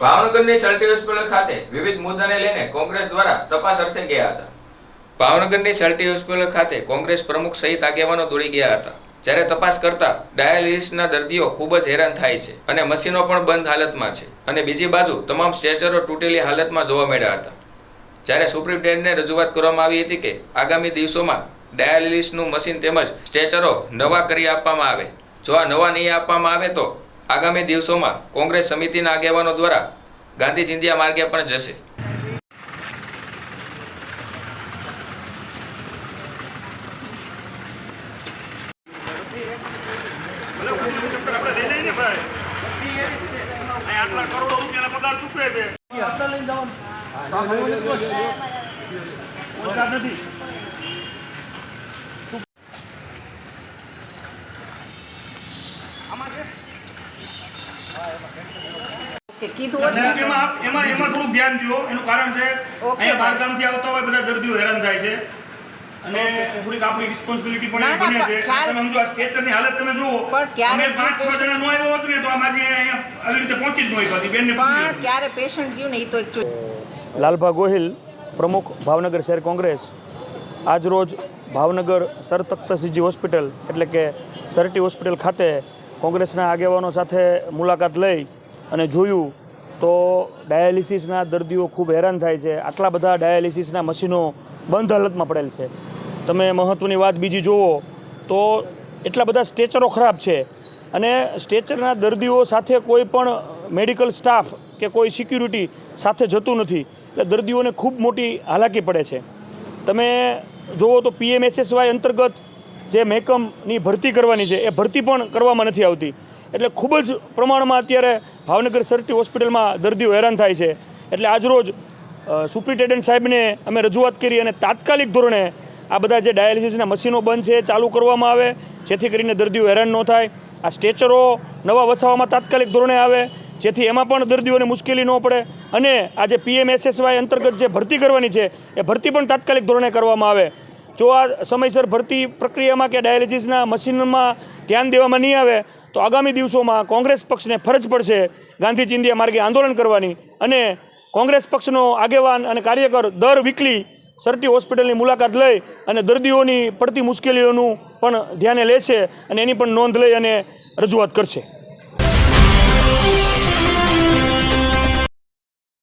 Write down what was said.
ભાવનગરની સલ્ટી હોસ્પિટલ ખાતે વિવિધ મુદ્દાને લઈને કોંગ્રેસ દ્વારા તપાસ અર્થે ગયા હતા. ભાવનગરની સલ્ટી હોસ્પિટલ ખાતે કોંગ્રેસ પ્રમુખ સહિત આગેવાનો દોડી ગયા હતા. જ્યારે તપાસ કરતા ડાયાલિસિસના દર્દીઓ ખૂબ જ હેરાન થાય છે અને મશીનો પણ બંધ હાલતમાં છે અને બીજી બાજુ તમામ સ્ટ્રેચરો તૂટેલી હાલતમાં જોવા મળ્યા હતા. જ્યારે સુપ્રિન્ટેન્ડને રજૂઆત કરવામાં આવી હતી કે આગામી દિવસોમાં ડાયાલિસિસનું મશીન તેમજ સ્ટ્રેચરો નવા કરી આપવામાં આવે. જો આ નવા નહીં આપવામાં આવે તો આગામી દિવસોમાં કોંગ્રેસ સમિતિના આગેવાનો દ્વારા ગાંધી ચિંધિયા માર્ગે પણ જશે આટલા કરોડો રૂપિયાના પગાર ચૂકવે છે ઓછા નથી કે કીધું હોત એટલે ને એમાં એમાં એમાં થોડુંક ધ્યાન દો એનું કારણ છે અહીંયા બહારગામથી આવતા હોય બધા દર્દીઓ હેરાન થાય છે. અને થોડીક આપણી રિસ્પોન્સિબિલિટી પણ બને છે. તમે સમજો આ સ્ટ્રેચરની હાલત તમે જુઓ. અમે પાંચ છ જણા નો આવ્યો હોત ને તો આમ આજે અહીંયા આવી રીતે પહોંચી જ ન બેનને પણ ક્યારે પેશન્ટ ગયું ને એ તો એક લાલભા ગોહિલ પ્રમુખ ભાવનગર શહેર કોંગ્રેસ. આજ રોજ ભાવનગર સર તખ્તસિંહજી હોસ્પિટલ એટલે કે સરટી હોસ્પિટલ ખાતે કોંગ્રેસના આગેવાનો સાથે મુલાકાત લઈ અને જોયું તો ડાયાલિસિસના દર્દીઓ ખૂબ હેરાન થાય છે. આટલા બધા ડાયાલિસિસના મશીનો બંધ હાલતમાં પડેલ છે. તમે મહત્ત્વની વાત બીજી જુઓ તો એટલા બધા સ્ટેચરો ખરાબ છે અને સ્ટેચરના દર્દીઓ સાથે કોઈ પણ મેડિકલ સ્ટાફ કે કોઈ સિક્યુરિટી સાથે જતું નથી. એટલે દર્દીઓને ખૂબ મોટી હાલાકી પડે છે. તમે જુઓ તો પીએમએસએસવાય અંતર્ગત જે મહેકમની ભરતી કરવાની છે, એ ભરતી પણ કરવામાં નથી આવતી. એટલે ખૂબ જ પ્રમાણમાં અત્યારે ભાવનગર સરટી હોસ્પિટલમાં દર્દીઓ હેરાન થાય છે. એટલે આજરોજ સુપ્રિન્ટેન્ડન્ટ સાહેબને અમે રજૂઆત કરી અને તાત્કાલિક ધોરણે આ બધા જે ડાયાલિસિસના મશીનો બંધ છે ચાલુ કરવામાં આવે, જેથી કરીને દર્દીઓ હેરાન ન થાય. આ સ્ટેચરો નવા વસાવવામાં તાત્કાલિક ધોરણે આવે, જેથી એમાં પણ દર્દીઓને મુશ્કેલી ન પડે. અને આ જે પીએમએસએસવાય અંતર્ગત જે ભરતી કરવાની છે, એ ભરતી પણ તાત્કાલિક ધોરણે કરવામાં આવે. જો આ સમયસર ભરતી પ્રક્રિયામાં કે ડાયાલિસિસના મશીનમાં ધ્યાન દેવામાં નહીં આવે, તો આગામી દિવસોમાં કોંગ્રેસ પક્ષને ફરજ પડશે ગાંધી ચિંધિયા માર્ગે આંદોલન કરવાની અને કોંગ્રેસ પક્ષનો આગેવાન અને કાર્યકર દર વીકલી સરટી હોસ્પિટલની મુલાકાત લઈ અને દર્દીઓની પડતી મુશ્કેલીઓનું પણ ધ્યાને લેશે અને એની પણ નોંધ લઈ અને રજૂઆત કરશે.